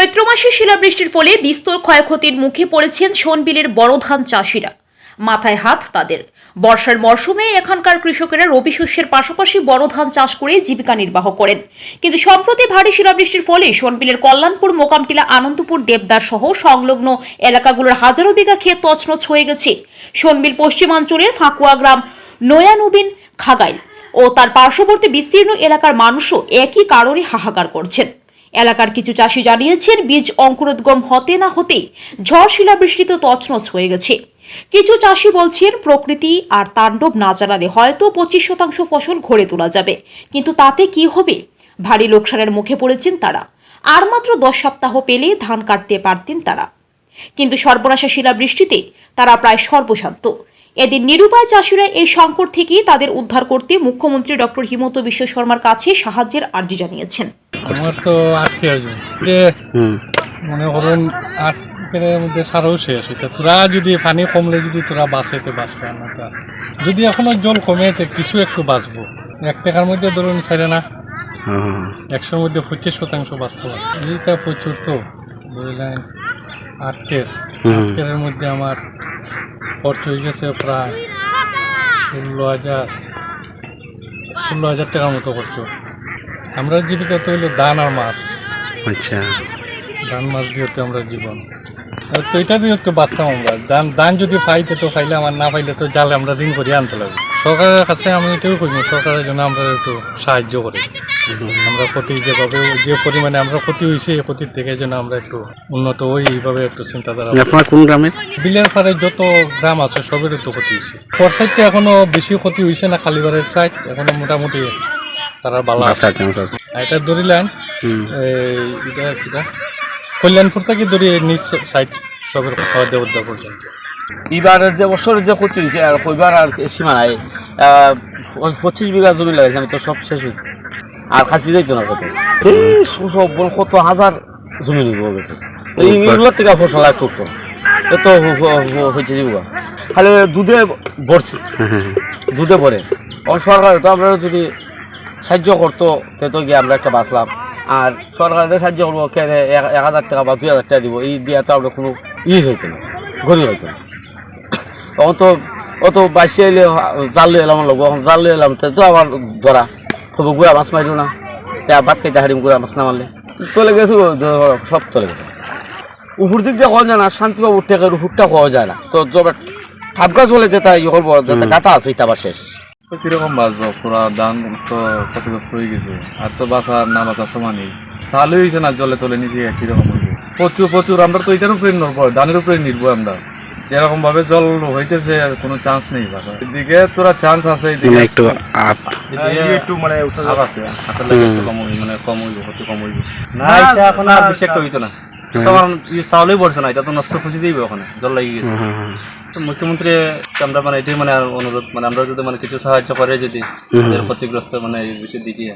চৈত্র মাসে শিলাবৃষ্টির ফলে বিস্তর ক্ষয়ক্ষতির মুখে পড়েছেন সোনবিলের বড় ধান চাষিরা। মাথায় হাত তাদের। বর্ষার মরশুমে এখানকার কৃষকেরা রবি শস্যের পাশাপাশি বড় ধান চাষ করে জীবিকা নির্বাহ করেন। কিন্তু সম্প্রতি ভারী শিলাবৃষ্টির ফলে সোনবিলের কল্যাণপুর, মোকামটিলা, আনন্দপুর, দেবদার সহ সংলগ্ন এলাকাগুলোর হাজারো বিঘা ক্ষেত তছনছ হয়ে গেছে। সোনবিল পশ্চিমাঞ্চলের ফাঁকুয়া গ্রাম নয়ানুবিন খাগাইল ও তার পার্শ্ববর্তী বিস্তীর্ণ এলাকার মানুষও একই কারণে হাহাকার করছেন। এলাকার কিছু চাষি জানিয়েছেন, বীজ অঙ্কুরোদ্গম হতে না হতে ঝড় শিলাবৃষ্টিতে তছনছ হয়ে গেছে। কিছু চাষি বলছেন, প্রকৃতি আর তাণ্ডব না জানালে হয়তো পঁচিশ শতাংশ ফসল ঘরে তোলা যাবে। কিন্তু তাতে কি হবে? ভারী লোকসানের মুখে পড়েছেন তারা। আর মাত্র দশ সপ্তাহ পেলে ধান কাটতে পারতেন তারা। কিন্তু সর্বনাশা শিলাবৃষ্টিতে তারা প্রায় সর্বশান্ত। এদিন নিরুপায় চাষিরা এই সংকট থেকে তাদের উদ্ধার করতে মুখ্যমন্ত্রী ডক্টর হিমন্ত বিশ্ব শর্মার কাছে সাহায্যের আর্জি জানিয়েছেন। আমার তো আটকে আসবে যে মনে করেন আটকের মধ্যে সারও শেষ। এটা তোরা যদি পানি কমলে যদি তোরা বাঁচাইতে বাঁচবে না তা যদি এখনও জল কমে কিছু একটু বাঁচবো। এক টাকার মধ্যে ধরুন ছেড়ে না। হ্যাঁ। একশোর মধ্যে পঁচিশ শতাংশ বাঁচতে পারে এইটা প্রচুর তো। বুঝলেন আটকের। আটকের মধ্যে আমার খরচ হয়ে গেছে প্রায় ষোলো হাজার ষোলো হাজার টাকার মতো খরচ। আমরা জীবিকা তো হইল ধান আর মাছ। আচ্ছা। ধান মাছ দিয়ে তো আমরা জীবন। তো এটা দিয়ে তো বাঁচতাম আমরা। ধান ধান যদি পাইতে তো পাইলে আমার না পাইলে তো জালে আমরা ঋণ করে আনতে লাগবে। সরকারের কাছে আমি এটাও করি সরকারের জন্য আমরা একটু সাহায্য করি। আমরা ক্ষতি যেভাবে যে পরিমাণে আমরা ক্ষতি হয়েছে এই ক্ষতির থেকে যেন আমরা একটু উন্নত হই এইভাবে একটু চিন্তাধারা আপনার কোন গ্রামের বিলের পাড়ে যত গ্রাম আছে সবেরই তো ক্ষতি হয়েছে। পর সাইডটা এখনও বেশি ক্ষতি হয়েছে না খালিবারের সাইড এখনও মোটামুটি তারা বালা আছে এটা ধরিলেন হুম। এটা কিটা? কল্যাণপুর থেকে ধরে নিচ সাইড সবের খাওয়া দেওয়া পর্যন্ত এবারের যে বছরের যে ক্ষতি হয়েছে আর কইবার আর সীমা নাই। আহ, পঁচিশ বিঘা জমি লাগে তো সব শেষ হইত আর খাসি যাইতো না কত? এই সব বল কত হাজার জমি নিয়ে গেছে থেকে ফসল আর করতো এত হয়েছে জীবিকা খালি দুধে ভরছে। দুধে ভরে। সরকার তো আমরা যদি সাহায্য করতো তে তো গিয়ে আমরা একটা বাঁচলাম। আর সরকারের সাহায্য করব এক হাজার টাকা বা দুই হাজার টাকা দিব, এই দিয়ে তো আমরা কোনো ই হইতো না গরিব হইতো না তখন তো অত বাসি এলে জাল এলাম লগো এখন জাল এলাম তো আবার ধরা খুব গুড়া মাছ মারিও না। ভাত খাইতে হারিম গুড়া মাছ না মারলে চলে গেছে সব চলে গেছে। উপর দিক দিয়ে যায় না, শান্তিবাবু টেকের উপরটা খাওয়া যায় না। তো জবে ঠাপকা চলে যেটা ইয়ে করব যাতে গাতা আছে এটা আবার শেষ। তো কীরকম বাঁচবো? পুরা ধান তো ক্ষতিগ্রস্ত হয়ে গেছে। আর তো বাঁচা আর না বাঁচা সমানই চালু হয়েছে না জলে তলে নিচে কীরকম হইবে প্রচুর প্রচুর। আমরা তো এটার উপরে নির্ভর ধানের উপরে নির্ভর আমরা। যেরকম ভাবে জল হইতেছে আর কোনো চান্স নেই বাবা এদিকে তোরা চান্স আছে এদিকে একটু আপ। একটু মানে আপ আছে। হাতের লাগে একটু কম হইবে, মানে কম হইব কম হইব। না এটা এখন আর বেশি একটা হইতো না। তখন চাউলই পড়ছে না এটা তো নষ্ট খুঁজে দিবে ওখানে জল লাগিয়ে গেছে। হ্যাঁ, হ্যাঁ, তো মুখ্যমন্ত্রী আমরা মানে এটাই মানে অনুরোধ মানে আমরা যদি মানে কিছু সাহায্য করে যদি ক্ষতিগ্রস্ত মানে বিষয়ের দিকে।